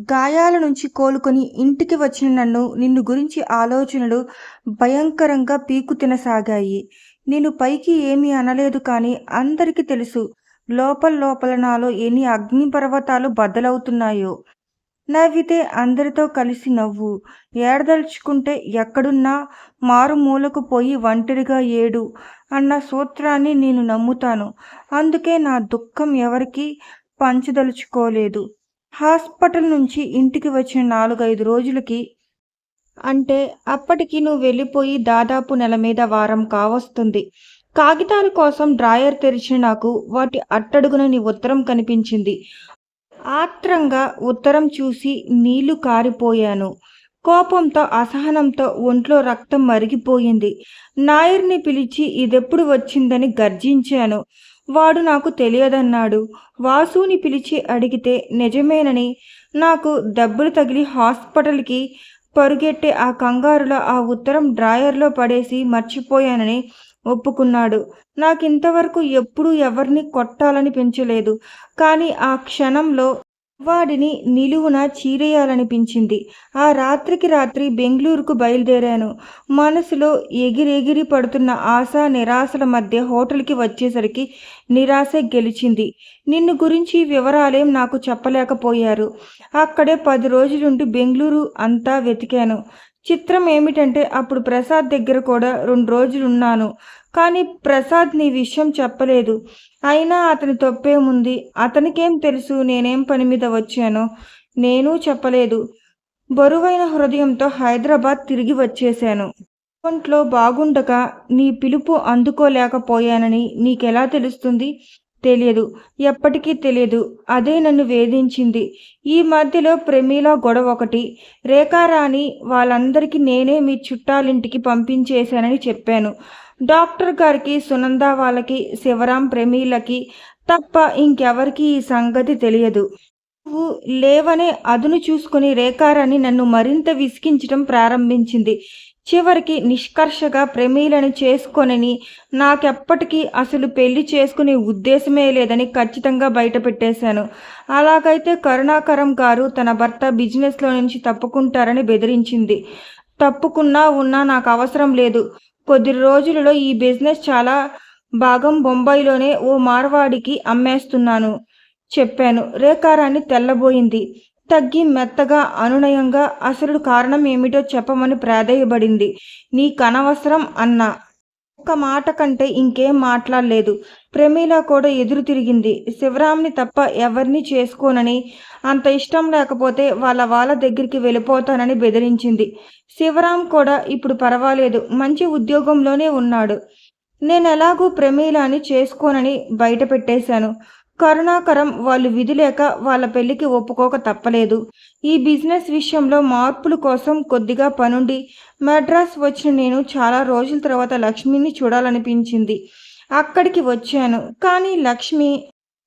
గాయాల నుంచి కోలుకొని ఇంటికి వచ్చిన నన్ను నిన్ను గురించి ఆలోచనలు భయంకరంగా పీకు తినసాగాయి. నేను పైకి ఏమీ అనలేదు కానీ అందరికీ తెలుసు లోపల లోపల నాలో ఎన్ని అగ్నిపర్వతాలు బద్దలవుతున్నాయో. నవ్వితే అందరితో కలిసి నవ్వు. ఏడదలుచుకుంటే ఎక్కడున్నా మారుమూలకు పోయి ఒంటరిగా ఏడు అన్న సూత్రాన్ని నేను నమ్ముతాను. అందుకే నా దుఃఖం ఎవరికీ పంచదలుచుకోలేదు. హాస్పిటల్ నుంచి ఇంటికి వచ్చిన నాలుగైదు రోజులకి అంటే అప్పటికి నువ్వు వెళ్ళిపోయి దాదాపు నెల మీద వారం కావస్తుంది. కాగితాల కోసం డ్రాయర్ తెరిచిన నాకు వాటి అట్టడుగున నీ ఉత్తరం కనిపించింది. ఆత్రంగా ఉత్తరం చూసి నీళ్ళు కారిపోయాను. కోపంతో అసహనంతో ఒంట్లో రక్తం మరిగిపోయింది. నాయర్ని పిలిచి ఇదెప్పుడు వచ్చిందని గర్జించాను. వాడు నాకు తెలియదన్నాడు. వాసుని పిలిచి అడిగితే నిజమేనని. నాకు దెబ్బలు తగిలి హాస్పిటల్కి పరుగెట్టే ఆ కంగారులో ఆ ఉత్తరం డ్రాయర్లో పడేసి మర్చిపోయానని ఒప్పుకున్నాడు. నాకు ఇంతవరకు ఎప్పుడూ ఎవరిని కొట్టాలనిపించలేదు. కానీ ఆ క్షణంలో వాడిని నిలువున చీరేయాలనిపించింది. ఆ రాత్రికి రాత్రి బెంగళూరుకు బయలుదేరాను. మనసులో ఎగిరెగిరి పడుతున్న ఆశ నిరాశల మధ్య హోటల్కి వచ్చేసరికి నిరాశ గెలిచింది. నిన్ను గురించి వివరాలేం నాకు చెప్పలేకపోయారు. అక్కడే పది రోజులుండి బెంగళూరు అంతా వెతికాను. చిత్రం ఏమిటంటే అప్పుడు ప్రసాద్ దగ్గర కూడా రెండు రోజులు ఉన్నాను కానీ ప్రసాద్ నీ విషయం చెప్పలేదు. అయినా అతని తప్పేముంది అతనికేం తెలుసు నేనేం పని మీద వచ్చానో? నేను చెప్పలేదు. బరువైన హృదయంతో హైదరాబాద్ తిరిగి వచ్చేశాను. ఒంట్లో బాగుండక నీ పిలుపు అందుకోలేకపోయానని నీకెలా తెలుస్తుంది? తెలియదు. ఎప్పటికీ తెలియదు. అదే నన్ను వేధించింది. ఈ మధ్యలో ప్రమీల గొడవ ఒకటి. రేఖారాణి వాళ్ళందరికీ నేనే మీ చుట్టాలింటికి పంపించేశానని చెప్పాను. డాక్టర్ గారికి సునంద వాళ్ళకి శివరాం ప్రమీలకి తప్ప ఇంకెవరికి ఈ సంగతి తెలియదు. నువ్వు లేవనే అదును చూసుకుని రేఖారాణి నన్ను మరింత విసికించడం ప్రారంభించింది. చివరికి నిష్కర్షగా ప్రమీలను చేసుకొనని నాకెప్పటికీ అసలు పెళ్ళి చేసుకునే ఉద్దేశమే లేదని ఖచ్చితంగా బయటపెట్టేశాను. అలాగైతే కరుణాకరం గారు తన భర్త బిజినెస్లో నుంచి తప్పుకుంటారని బెదిరించింది. తప్పుకున్నా ఉన్నా నాకు అవసరం లేదు. కొద్ది రోజులలో ఈ బిజినెస్ చాలా భాగం బొంబాయిలోనే ఓ మార్వాడికి అమ్మేస్తున్నాను చెప్పాను. రేకారాన్ని తెల్లబోయింది. తగ్గి మెత్తగా అనునయంగా అసలు కారణం ఏమిటో చెప్పమని ప్రాధేయపడింది. నీకనవసరం అన్నా ఒక్క మాట కంటే ఇంకేం మాట్లాడలేదు. ప్రమీల కూడా ఎదురు తిరిగింది. శివరాంని తప్ప ఎవరిని చేసుకోనని అంత ఇష్టం లేకపోతే వాళ్ళ వాళ్ళ దగ్గరికి వెళ్ళిపోతానని బెదిరించింది. శివరాం కూడా ఇప్పుడు పర్వాలేదు మంచి ఉద్యోగంలోనే ఉన్నాడు. నేను ఎలాగూ ప్రమీలాని చేసుకోనని బయట పెట్టేశాను కరుణాకరం వాళ్ళు విధి లేక వాళ్ళ పెళ్ళికి ఒప్పుకోక తప్పలేదు. ఈ బిజినెస్ విషయంలో మార్పుల కోసం కొద్దిగా పనుండి మద్రాస్ వచ్చిన నేను చాలా రోజుల తర్వాత లక్ష్మిని చూడాలనిపించింది. అక్కడికి వచ్చాను. కానీ లక్ష్మి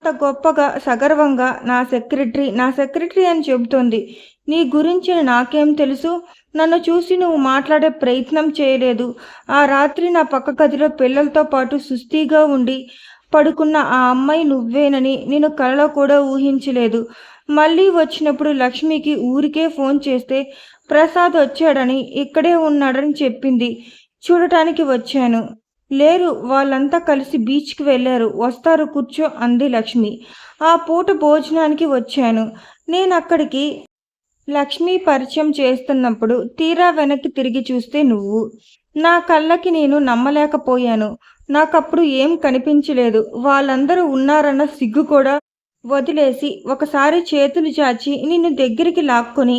అంత గొప్పగా సగర్వంగా నా సెక్రటరీ నా సెక్రటరీ అని చెబుతోంది. నీ గురించి నాకేం తెలుసు? నన్ను చూసి నువ్వు మాట్లాడే ప్రయత్నం చేయలేదు. ఆ రాత్రి నా పక్క గదిలో పిల్లలతో పాటు సుస్థిగా ఉండి పడుకున్న ఆ అమ్మాయి నువ్వేనని నేను కలలో కూడా ఊహించలేదు. మళ్ళీ వచ్చినప్పుడు లక్ష్మికి ఊరికే ఫోన్ చేస్తే ప్రసాద్ వచ్చాడని ఇక్కడే ఉన్నాడని చెప్పింది. చూడటానికి వచ్చాను. లేరు వాళ్ళంతా కలిసి బీచ్కి వెళ్ళారు. వస్తారు కూర్చో అంది లక్ష్మి. ఆ పూట భోజనానికి వచ్చాను. నేను అక్కడికి లక్ష్మి పరిచయం చేస్తున్నప్పుడు తీరా వెనక్కి తిరిగి చూస్తే నువ్వు. నా కళ్ళకి నేను నమ్మలేకపోయాను. నాకప్పుడు ఏం కనిపించలేదు. వాళ్ళందరూ ఉన్నారన్న సిగ్గు కూడా వదిలేసి ఒకసారి చేతులు చాచి నిన్ను దగ్గరికి లాక్కొని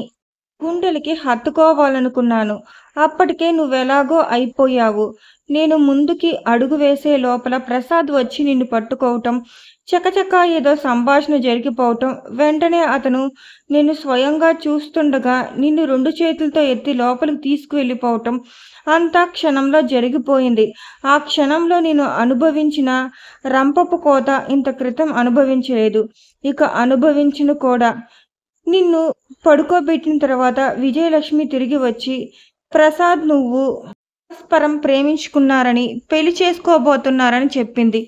గుండెలకి హత్తుకోవాలనుకున్నాను. అప్పటికే నువ్వెలాగో అయిపోయావు. నేను ముందుకి అడుగు వేసే లోపల ప్రసాద్ వచ్చి నిన్ను పట్టుకోవటం చకచకా ఏదో సంభాషణ జరిగిపోవటం వెంటనే అతను నిన్ను స్వయంగా చూస్తుండగా నిన్ను రెండు చేతులతో ఎత్తి లోపలికి తీసుకువెళ్ళిపోవటం అంతా క్షణంలో జరిగిపోయింది. ఆ క్షణంలో నేను అనుభవించిన రంపపు కోత ఇంత క్రితం అనుభవించలేదు. ఇక అనుభవించిన కూడా. నిన్ను పడుకోబెట్టిన తర్వాత విజయలక్ష్మి తిరిగి వచ్చి ప్రసాద్ నువ్వు పరస్పరం ప్రేమించుకున్నారని పెళ్ళి చేసుకోబోతున్నారని చెప్పింది.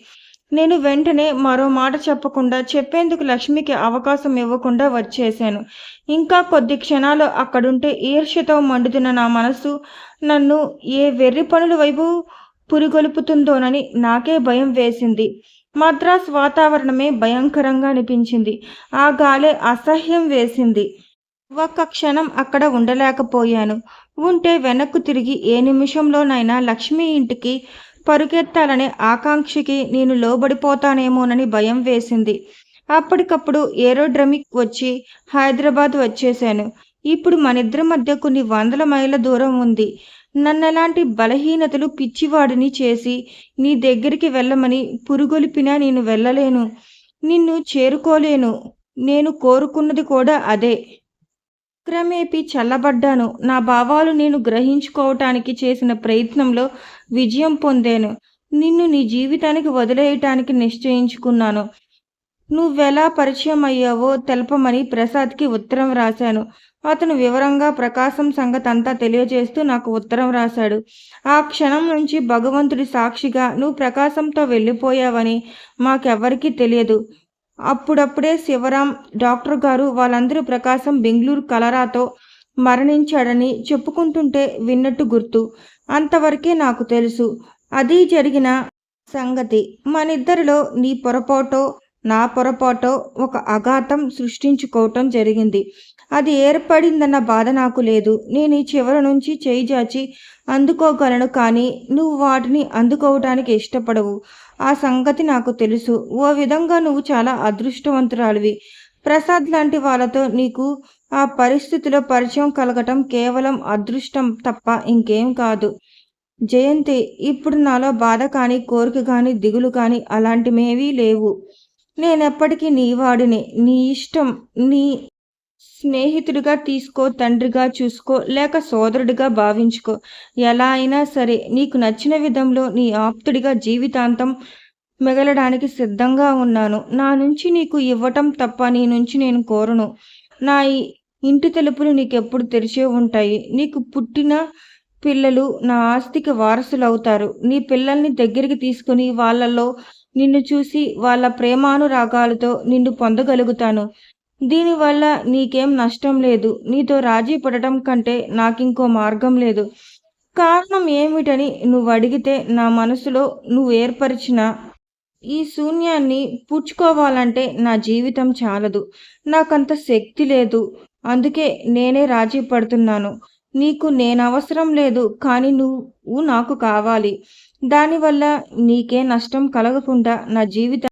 నేను వెంటనే మరో మాట చెప్పకుండా చెప్పేందుకు లక్ష్మికి అవకాశం ఇవ్వకుండా వచ్చేశాను. ఇంకా కొద్ది క్షణాలు అక్కడుంటే ఈర్ష్యతో మండుతున్న నా మనసు నన్ను ఏ వెర్రి పనుల వైపు పురిగొలుపుతుందోనని నాకే భయం వేసింది. మద్రాస్ వాతావరణమే భయంకరంగా అనిపించింది. ఆ గాలే అసహ్యం వేసింది. ఒక్క క్షణం అక్కడ ఉండలేకపోయాను. ఉంటే వెనక్కు తిరిగి ఏ నిమిషంలోనైనా లక్ష్మి ఇంటికి పరుగెత్తాలనే ఆకాంక్షకి నేను లోబడిపోతానేమోనని భయం వేసింది. అప్పటికప్పుడు ఏరోడ్రమిక్ వచ్చి హైదరాబాద్ వచ్చేశాను. ఇప్పుడు మనిద్దరి మధ్య కొన్ని వందల మైళ్ళ దూరం ఉంది. నన్నెలాంటి బలహీనతలు పిచ్చివాడిని చేసి నీ దగ్గరికి వెళ్ళమని పురుగొలిపినా నేను వెళ్ళలేను. నిన్ను చేరుకోలేను. నేను కోరుకున్నది కూడా అదే. క్రమేపీ చల్లబడ్డాను. నా భావాలు నేను గ్రహించుకోవటానికి చేసిన ప్రయత్నంలో విజయం పొందాను. నిన్ను నీ జీవితానికి వదిలేయటానికి నిశ్చయించుకున్నాను. నువ్వెలా పరిచయం అయ్యావో తెలపమని ప్రసాద్కి ఉత్తరం రాశాను. అతను వివరంగా ప్రకాశం సంగతి అంతా తెలియజేస్తూ నాకు ఉత్తరం రాశాడు. ఆ క్షణం నుంచి భగవంతుడి సాక్షిగా నువ్వు ప్రకాశంతో వెళ్ళిపోయావని మాకెవ్వరికీ తెలియదు. అప్పుడప్పుడే శివరాం డాక్టర్ గారు వాళ్ళందరూ ప్రకాశం బెంగళూరు కలరాతో మరణించాడని చెప్పుకుంటుంటే విన్నట్టు గుర్తు. అంతవరకే నాకు తెలుసు. అది జరిగిన సంగతి. మనిద్దరిలో నీ పొరపాటో నా పొరపాటో ఒక అఘాతం సృష్టించుకోవటం జరిగింది. అది ఏర్పడిందన్న బాధ నాకు లేదు. నేను ఈ చివరి నుంచి చేయిజాచి అందుకోగలను కానీ నువ్వు వాటిని అందుకోవటానికి ఇష్టపడవు. ఆ సంగతి నాకు తెలుసు. ఓ విధంగా నువ్వు చాలా అదృష్టవంతురాలివి. ప్రసాద్ లాంటి వాళ్ళతో నీకు ఆ పరిస్థితిలో పరిచయం కలగటం కేవలం అదృష్టం తప్ప ఇంకేం కాదు. జయంతి ఇప్పుడు నాలో బాధ కానీ కోరిక కానీ దిగులు కానీ అలాంటివేవీ లేవు. నేనెప్పటికీ నీ వాడిని. నీ ఇష్టం నీ స్నేహితుడిగా తీసుకో తండ్రిగా చూసుకో లేక సోదరుడిగా భావించుకో. ఎలా అయినా సరే నీకు నచ్చిన విధంలో నీ ఆప్తుడిగా జీవితాంతం మిగలడానికి సిద్ధంగా ఉన్నాను. నా నుంచి నీకు ఇవ్వటం తప్ప నీ నుంచి నేను కోరను. నా ఈ ఇంటి తలుపులు నీకెప్పుడు తెరిచే ఉంటాయి. నీకు పుట్టిన పిల్లలు నా ఆస్తికి వారసులవుతారు. నీ పిల్లల్ని దగ్గరికి తీసుకుని వాళ్ళలో నిన్ను చూసి వాళ్ళ ప్రేమానురాగాలతో నిన్ను పొందగలుగుతాను. దీనివల్ల నీకేం నష్టం లేదు. నీతో రాజీ పడటం కంటే నాకింకో మార్గం లేదు. కారణం ఏమిటని నువ్వు అడిగితే నా మనసులో నువ్వు ఏర్పరిచిన ఈ శూన్యాన్ని పుచ్చుకోవాలంటే నా జీవితం చాలదు. నాకంత శక్తి లేదు. అందుకే నేనే రాజీ పడుతున్నాను. నీకు నేను అవసరం లేదు కానీ నువ్వు నాకు కావాలి. దానివల్ల నీకే నష్టం కలగకుండా నా జీవితం